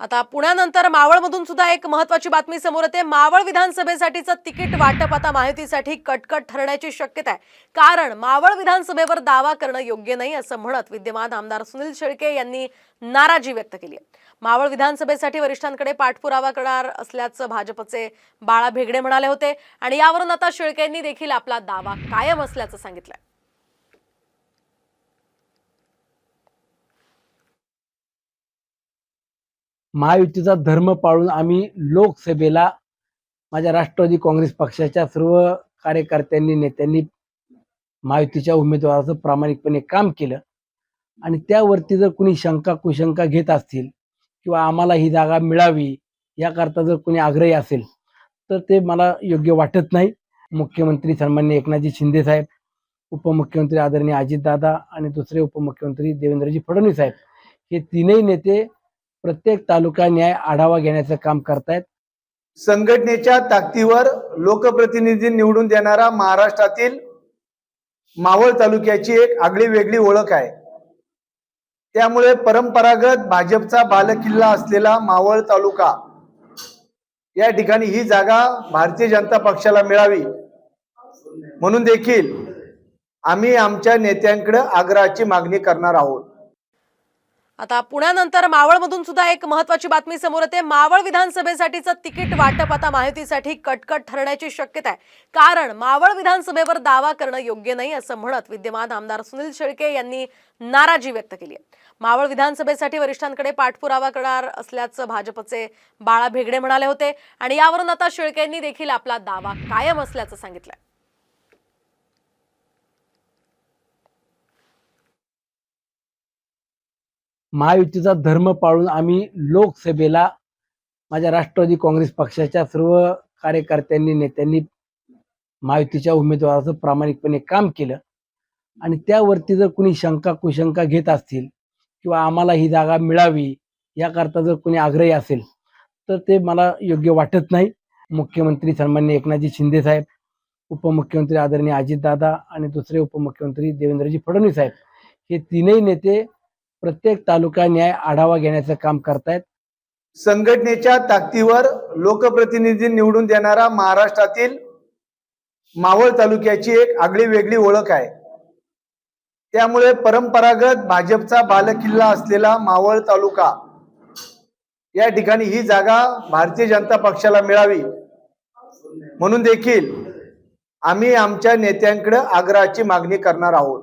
आता पुण्यानंतर मावळमधून सुद्धा एक महत्वाची बातमी समोर येते. मावळ विधानसभेसाठीचं तिकीट वाटप आता माहितीसाठी कटकट ठरण्याची शक्यता आहे. कारण मावळ विधानसभेवर दावा करणं योग्य नाही असं म्हणत विद्यमान आमदार सुनील शेळके यांनी नाराजी व्यक्त केली आहे. मावळ विधानसभेसाठी वरिष्ठांकडे पाठपुरावा करणार असल्याचं भाजपचे बाळा भेगडे म्हणाले होते. आणि यावरून आता शेळकेंनी देखील आपला दावा कायम असल्याचं सांगितलंय. महायुतीचा धर्म पाळून आम्ही लोकसभेला माझ्या राष्ट्रवादी काँग्रेस पक्षाच्या सर्व कार्यकर्त्यांनी नेत्यांनी महायुतीच्या उमेदवाराचं प्रामाणिकपणे काम केलं. आणि त्यावरती जर कुणी शंका कुशंका घेत असतील किंवा आम्हाला ही जागा मिळावी याकरता जर कोणी आग्रही असेल तर ते मला योग्य वाटत नाही. मुख्यमंत्री सन्मान्य एकनाथजी शिंदे साहेब उपमुख्यमंत्री आदरणीय अजितदादा आणि दुसरे उपमुख्यमंत्री देवेंद्रजी फडणवीस साहेब हे तीनही नेते प्रत्येक तालुका न्याय आढावा घेण्याचं काम करतायत. संघटनेच्या ताकदीवर लोकप्रतिनिधी निवडून देणारा महाराष्ट्रातील मावळ तालुक्याची एक आगळी वेगळी ओळख आहे. त्यामुळे परंपरागत भाजपचा बालकिल्ला असलेला मावळ तालुका या ठिकाणी ही जागा भारतीय जनता पक्षाला मिळावी. म्हणून देखील आम्ही आमच्या नेत्यांकडे आग्रहाची मागणी करणार आहोत. आता पुण्यानंतर मावळमधून सुद्धा एक महत्वाची बातमी समोर येते. मावळ विधानसभेसाठीचं तिकीट वाटप आता माहितीसाठी कटकट ठरण्याची शक्यता आहे. कारण मावळ विधानसभेवर दावा करणं योग्य नाही असं म्हणत विद्यमान आमदार सुनील शेळके यांनी नाराजी व्यक्त केली आहे. मावळ विधानसभेसाठी वरिष्ठांकडे पाठपुरावा करणार असल्याचं भाजपचे बाळा भेगडे म्हणाले होते. आणि यावरून आता शेळकेंनी देखील आपला दावा कायम असल्याचं सांगितलं महायुतीचा धर्म पाळून आम्ही लोकसभेला माझ्या राष्ट्रवादी काँग्रेस पक्षाच्या सर्व कार्यकर्त्यांनी नेत्यांनी महायुतीच्या उमेदवाराचं प्रामाणिकपणे काम केलं. आणि त्यावरती जर कुणी शंका कुशंका घेत असतील किंवा आम्हाला ही जागा मिळावी याकरता जर कोणी आग्रही असेल तर ते मला योग्य वाटत नाही. मुख्यमंत्री सन्मान्य एकनाथजी शिंदे साहेब उपमुख्यमंत्री आदरणीय अजितदादा आणि दुसरे उपमुख्यमंत्री देवेंद्रजी फडणवीस साहेब हे तीनही नेते प्रत्येक तालुका न्याय आढावा घेण्याचं काम करतायत. संघटनेच्या ताकदीवर लोकप्रतिनिधी निवडून देणारा महाराष्ट्रातील मावळ तालुक्याची एक आगळी वेगळी ओळख आहे. त्यामुळे परंपरागत भाजपचा बालकिल्ला असलेला मावळ तालुका या ठिकाणी ही जागा भारतीय जनता पक्षाला मिळावी. म्हणून देखील आम्ही आमच्या नेत्यांकडे आग्रहाची मागणी करणार आहोत.